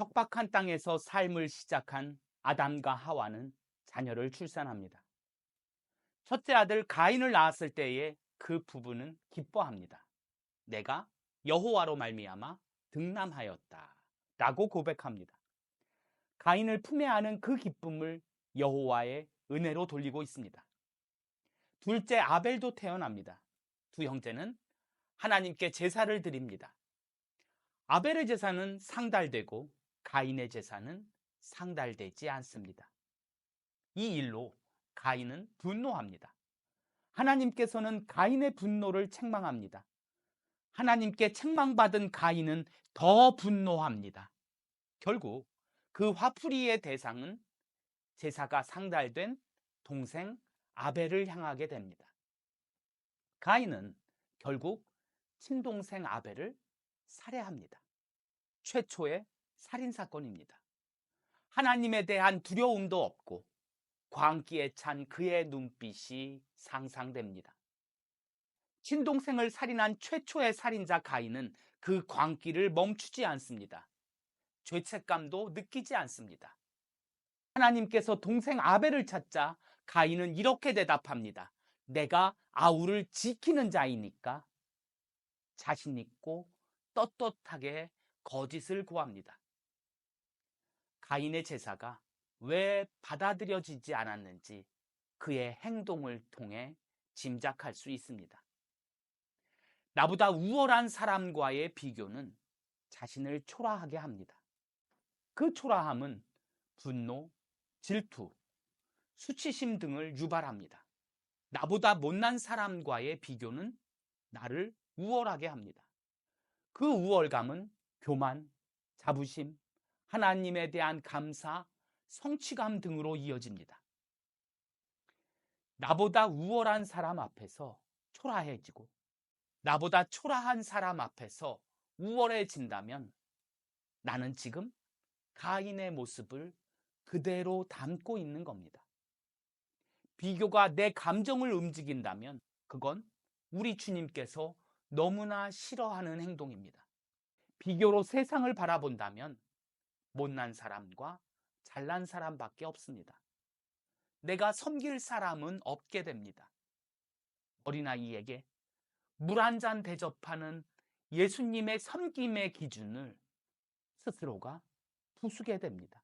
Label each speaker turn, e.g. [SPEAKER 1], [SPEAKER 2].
[SPEAKER 1] 척박한 땅에서 삶을 시작한 아담과 하와는 자녀를 출산합니다. 첫째 아들 가인을 낳았을 때에 그 부부는 기뻐합니다. 내가 여호와로 말미암아 등남하였다. 라고 고백합니다. 가인을 품에 안은 그 기쁨을 여호와의 은혜로 돌리고 있습니다. 둘째 아벨도 태어납니다. 두 형제는 하나님께 제사를 드립니다. 아벨의 제사는 상달되고 가인의 제사는 상달되지 않습니다. 이 일로 가인은 분노합니다. 하나님께서는 가인의 분노를 책망합니다. 하나님께 책망받은 가인은 더 분노합니다. 결국 그 화풀이의 대상은 제사가 상달된 동생 아벨을 향하게 됩니다. 가인은 결국 친동생 아벨을 살해합니다. 최초의 살인 사건입니다. 하나님에 대한 두려움도 없고 광기에 찬 그의 눈빛이 상상됩니다. 친동생을 살인한 최초의 살인자 가인은 그 광기를 멈추지 않습니다. 죄책감도 느끼지 않습니다. 하나님께서 동생 아벨을 찾자 가인은 이렇게 대답합니다. 내가 아우를 지키는 자이니까 자신 있고 떳떳하게 거짓을 구합니다. 가인의 제사가 왜 받아들여지지 않았는지 그의 행동을 통해 짐작할 수 있습니다. 나보다 우월한 사람과의 비교는 자신을 초라하게 합니다. 그 초라함은 분노, 질투, 수치심 등을 유발합니다. 나보다 못난 사람과의 비교는 나를 우월하게 합니다. 그 우월감은 교만, 자부심, 하나님에 대한 감사, 성취감 등으로 이어집니다. 나보다 우월한 사람 앞에서 초라해지고 나보다 초라한 사람 앞에서 우월해진다면 나는 지금 가인의 모습을 그대로 담고 있는 겁니다. 비교가 내 감정을 움직인다면 그건 우리 주님께서 너무나 싫어하는 행동입니다. 비교로 세상을 바라본다면 못난 사람과 잘난 사람밖에 없습니다. 내가 섬길 사람은 없게 됩니다. 어린아이에게 물 한 잔 대접하는 예수님의 섬김의 기준을 스스로가 부수게 됩니다.